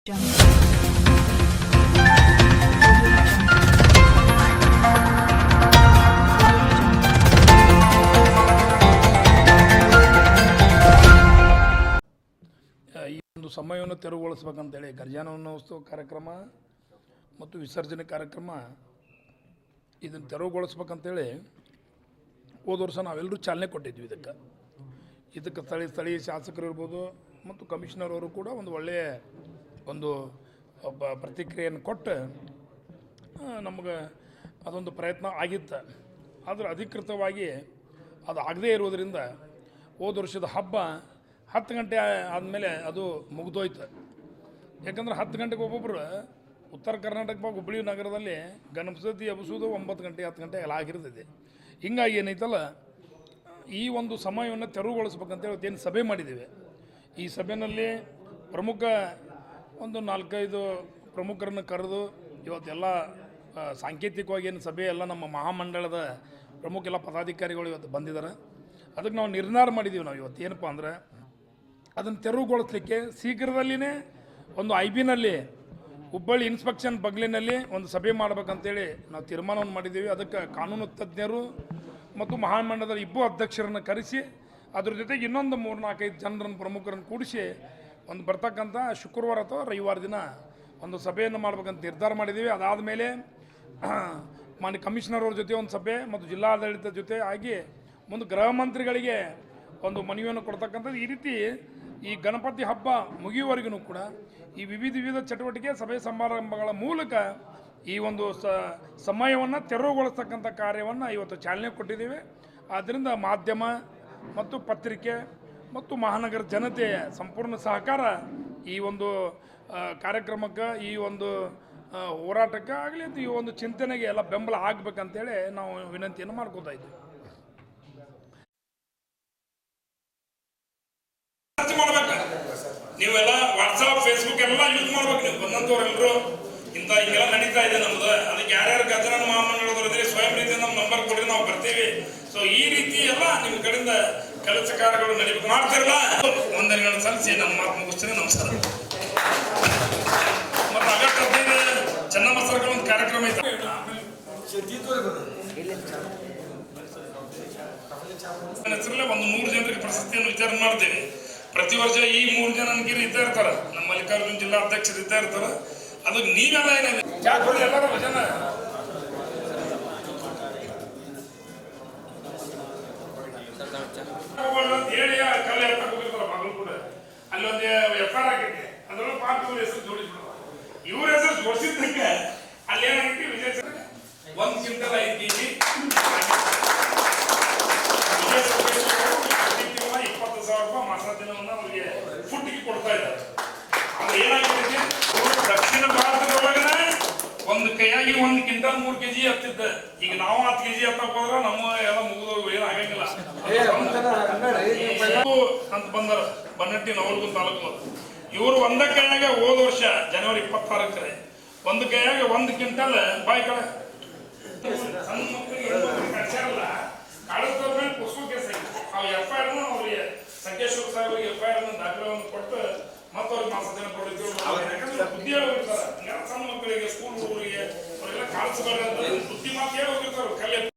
ಈ ಒಂದು ಸಮಯವನ್ನು ತೆರವುಗೊಳಿಸ್ಬೇಕಂತೇಳಿ ಗರ್ಜಾನೋತ್ಸವ ಕಾರ್ಯಕ್ರಮ ಮತ್ತು ವಿಸರ್ಜನೆ ಕಾರ್ಯಕ್ರಮ ಇದನ್ನು ತೆರವುಗೊಳಿಸ್ಬೇಕಂತೇಳಿ ಹೋದ ವರ್ಷ ನಾವೆಲ್ಲರೂ ಚಾಲನೆ ಕೊಟ್ಟಿದ್ವಿ ಇದಕ್ಕೆ. ಇದಕ್ಕೆ ಸ್ಥಳೀಯ ಸ್ಥಳೀಯ ಶಾಸಕರು ಇರ್ಬೋದು ಮತ್ತು ಕಮಿಷನರ್ ಅವರು ಕೂಡ ಒಂದು ಒಳ್ಳೆಯ ಒಂದು ಒಬ್ಬ ಪ್ರತಿಕ್ರಿಯೆಯನ್ನು ಕೊಟ್ಟು ನಮಗೆ ಅದೊಂದು ಪ್ರಯತ್ನ ಆಗಿತ್ತು. ಆದರೆ ಅಧಿಕೃತವಾಗಿ ಅದು ಆಗದೇ ಇರೋದರಿಂದ ಹೋದ ವರ್ಷದ ಹಬ್ಬ ಹತ್ತು ಗಂಟೆ ಆದಮೇಲೆ ಅದು ಮುಗಿದೋಯ್ತು. ಯಾಕಂದ್ರೆ ಹತ್ತು ಗಂಟೆಗೆ ಒಬ್ಬೊಬ್ಬರು ಉತ್ತರ ಕರ್ನಾಟಕ ಹುಬ್ಬಳ್ಳಿ ನಗರದಲ್ಲಿ ಗಣಪತಿ ಹಬ್ಬಿಸೋದು ಒಂಬತ್ತು ಗಂಟೆ, ಹತ್ತು ಗಂಟೆ ಎಲ್ಲ ಆಗಿರ್ತದೆ. ಹಿಂಗಾಗಿ ಏನೈತಲ್ಲ, ಈ ಒಂದು ಸಮಯವನ್ನು ತೆರವುಗೊಳಿಸ್ಬೇಕಂತೇಳಿ ಏನು ಸಭೆ ಮಾಡಿದ್ದೇವೆ. ಈ ಸಭೆಯಲ್ಲಿ ಪ್ರಮುಖ ಒಂದು ನಾಲ್ಕೈದು ಪ್ರಮುಖರನ್ನು ಕರೆದು ಇವತ್ತೆಲ್ಲ ಸಾಂಕೇತಿಕವಾಗಿ ಏನು ಸಭೆ ಎಲ್ಲ ನಮ್ಮ ಮಹಾಮಂಡಳದ ಪ್ರಮುಖ ಎಲ್ಲ ಪದಾಧಿಕಾರಿಗಳು ಇವತ್ತು ಬಂದಿದ್ದಾರೆ. ಅದಕ್ಕೆ ನಾವು ನಿರ್ಧಾರ ಮಾಡಿದ್ದೀವಿ ನಾವು ಇವತ್ತು. ಏನಪ್ಪ ಅಂದ್ರೆ ಅದನ್ನು ತೆರವುಗೊಳಿಸ್ಲಿಕ್ಕೆ ಶೀಘ್ರದಲ್ಲಿನೇ ಒಂದು ಐ ಬಿನಲ್ಲಿ ಹುಬ್ಬಳ್ಳಿ ಇನ್ಸ್ಪೆಕ್ಷನ್ ಬಗ್ಲಿನಲ್ಲಿ ಒಂದು ಸಭೆ ಮಾಡ್ಬೇಕಂತೇಳಿ ನಾವು ತೀರ್ಮಾನವನ್ನು ಮಾಡಿದ್ದೀವಿ ಅದಕ್ಕೆ ಕಾನೂನು ತಜ್ಞರು ಮತ್ತು ಮಹಾಮಂಡಲದ ಇಬ್ಬರು ಅಧ್ಯಕ್ಷರನ್ನು ಕರೆಸಿ, ಅದ್ರ ಜೊತೆಗೆ ಇನ್ನೊಂದು ಮೂರು ನಾಲ್ಕೈದು ಜನರನ್ನು ಪ್ರಮುಖರನ್ನು ಕೂಡಿಸಿ ಒಂದು ಬರ್ತಕ್ಕಂಥ ಶುಕ್ರವಾರ ಅಥವಾ ರವಿವಾರ ದಿನ ಒಂದು ಸಭೆಯನ್ನು ಮಾಡಬೇಕಂತ ನಿರ್ಧಾರ ಮಾಡಿದ್ದೀವಿ. ಅದಾದ ಮೇಲೆ ಮಾನ್ಯ ಕಮಿಷನರ್ ಅವ್ರ ಜೊತೆ ಒಂದು ಸಭೆ ಮತ್ತು ಜಿಲ್ಲಾಡಳಿತದ ಜೊತೆ ಆಗಿ ಒಂದು ಗೃಹ ಮಂತ್ರಿಗಳಿಗೆ ಒಂದು ಮನವಿಯನ್ನು ಕೊಡ್ತಕ್ಕಂಥದ್ದು. ಈ ರೀತಿ ಈ ಗಣಪತಿ ಹಬ್ಬ ಮುಗಿಯುವವರೆಗೂ ಕೂಡ ಈ ವಿವಿಧ ವಿವಿಧ ಚಟುವಟಿಕೆ, ಸಭೆ ಸಮಾರಂಭಗಳ ಮೂಲಕ ಈ ಒಂದು ಸ, ಸಮಯವನ್ನು ತೆರವುಗೊಳಿಸ್ತಕ್ಕಂಥ ಕಾರ್ಯವನ್ನು ಇವತ್ತು ಚಾಲನೆ ಕೊಟ್ಟಿದ್ದೀವಿ. ಆದ್ದರಿಂದ ಮಾಧ್ಯಮ ಮತ್ತು ಪತ್ರಿಕೆ ಮತ್ತು ಮಹಾನಗರ ಜನತೆಯ ಸಂಪೂರ್ಣ ಸಹಕಾರ ಈ ಒಂದು ಕಾರ್ಯಕ್ರಮಕ್ಕೆ, ಈ ಒಂದು ಹೋರಾಟಕ್ಕೆ ಆಗಲಿ ಈ ಒಂದು ಚಿಂತನೆಗೆ ಎಲ್ಲ ಬೆಂಬಲ ಆಗಬೇಕಂತೇಳಿ ನಾವು ವಿನಂತಿಯನ್ನು ಮಾಡ್ಕೋತಾ ಇದ್ದೀವಿ. ನೀವೆಲ್ಲ ವಾಟ್ಸಪ್ ಫೇಸ್ಬುಕ್ ಎಲ್ಲ ಯೂಸ್ ಮಾಡ್ಬೇಕು ನೀವು. ಬಂದಂತವ್ರೆಲ್ಲರೂ ಇಂಥ ಹಿಂಗೆಲ್ಲ ನಡೀತಾ ಇದೆ ನಮ್ದು. ಅದಕ್ಕೆ ಯಾರ್ಯಾರು ಗಜನ ಮಹಾಮಂಡಳದವ್ರು ಇದ್ರೆ ಸ್ವಯಂ ರೀತಿ ನಮ್ಮ ನಂಬರ್ ಕೊಡ್ರಿ, ನಾವು ಬರ್ತೀವಿ. ಸೊ ಈ ರೀತಿ ಎಲ್ಲ ನಿಮ್ಮ ಕಡೆಯಿಂದ ಕೆಲಸ ಕಾರ್ಯಗಳು ನಡೀಬೇಕು ಮಾಡ್ತಿರಲ್ಲ? ಒಂದೆರಡು ಸಲ್ಲಿಸಿ, ನಮ್ಮ ಮಾತು ಮುಗಿಸ್ತೀನಿ, ನಮಸ್ಕಾರ. ಮತ್ತೆ ಆಗಸ್ಟ್ ಹದಿನೈದು ಚೆನ್ನಮ್ಮ ಒಂದು ಕಾರ್ಯಕ್ರಮ ಐತೆ. ಹೆಸರಲ್ಲೇ ಒಂದು ಮೂರು ಜನರಿಗೆ ಪ್ರಶಸ್ತಿಯನ್ನು ವಿಚಾರ ಮಾಡ್ತೇನೆ. ಪ್ರತಿ ವರ್ಷ ಈ ಮೂರು ಜನ ನನಗಿರಿ ಇದ್ದೇ ಇರ್ತಾರೆ. ನಮ್ಮ ಮಲ್ಲಿಕಾರ್ಜುನ್ ಜಿಲ್ಲಾ ಅಧ್ಯಕ್ಷರು ಇದ್ದೇ ಇರ್ತಾರ. ಅದಕ್ಕೆ ನೀವೆಲ್ಲ ಏನಿದೆ? ಎಲ್ಲರೂ ಭಜನ. ಹೇಳಿ ಅಲ್ಲೊಂದು ಹೆಸರು ಇವ್ರ ಹೆಸರು ಒಂದು ಇಪ್ಪತ್ತು ಸಾವಿರ ರೂಪಾಯಿ ಕೊಡ್ತಾ ಇದ್ದಾರೆ. ದಕ್ಷಿಣ ಭಾರತದೊಳಗನ ಒಂದು ಕೈಯಾಗಿ ಒಂದು ಕ್ವಿಂಟಲ್ ಮೂರು ಕೆಜಿ ಹತ್ತಿದ್ದ. ಈಗ ನಾವು ಹತ್ತು ಕೆಜಿ ಹತ್ತಕ್ಕೆ ಹೋದ್ರೆ ನಮ್ಮ ಎಲ್ಲ ಮುಗಿದೋಗಿ ಏನು ಆಗಂಗಿಲ್ಲ ಇವ್ರು ಅಂತ ಬಂದಾರ ಬನ್ನಟ್ಟಿ ನವಲಗುಂದ ತಾಲೂಕು ಇವರು ಒಂದ ಕೈಯಾಗ ಹೋದ ವರ್ಷ, ಜನವರಿ ಇಪ್ಪತ್ತಾರಕ್ಕೆ ಒಂದು ಕೈಯಾಗ ಒಂದು ಕ್ವಿಂಟಲ್ ಬಾಯಿ ಕಡೆ ಸಣ್ಣ ಮಕ್ಕಳಿಗೆ ಕಳ್ಸಿದ ಮೇಲೆ ಪುಸ್ತಕ ಕೇಸ್ ಎಫ್ ಐ ಆರ್ ಅವ್ರಿಗೆ ಸಂಕೇಶ್ವರ ಸಾಹೇಬರಿಗೆ ಎಫ್ ಐ ಆರ್ ದಾಖಲೆಯನ್ನು ಕೊಟ್ಟು ಮತ್ತೆ ಅವ್ರಿಗೆ ಮಾಸ ದಿನ ಕೊಡಿದ್ರು ಬುದ್ಧಿ ಹೋಗಿರ್ತಾರೆ ಸಣ್ಣ ಮಕ್ಕಳಿಗೆ ಸ್ಕೂಲ್ ಹುಡುಗರಿಗೆ ಅವರೆಲ್ಲ ಕಾಣಿಸ್ಬಾರ್ದು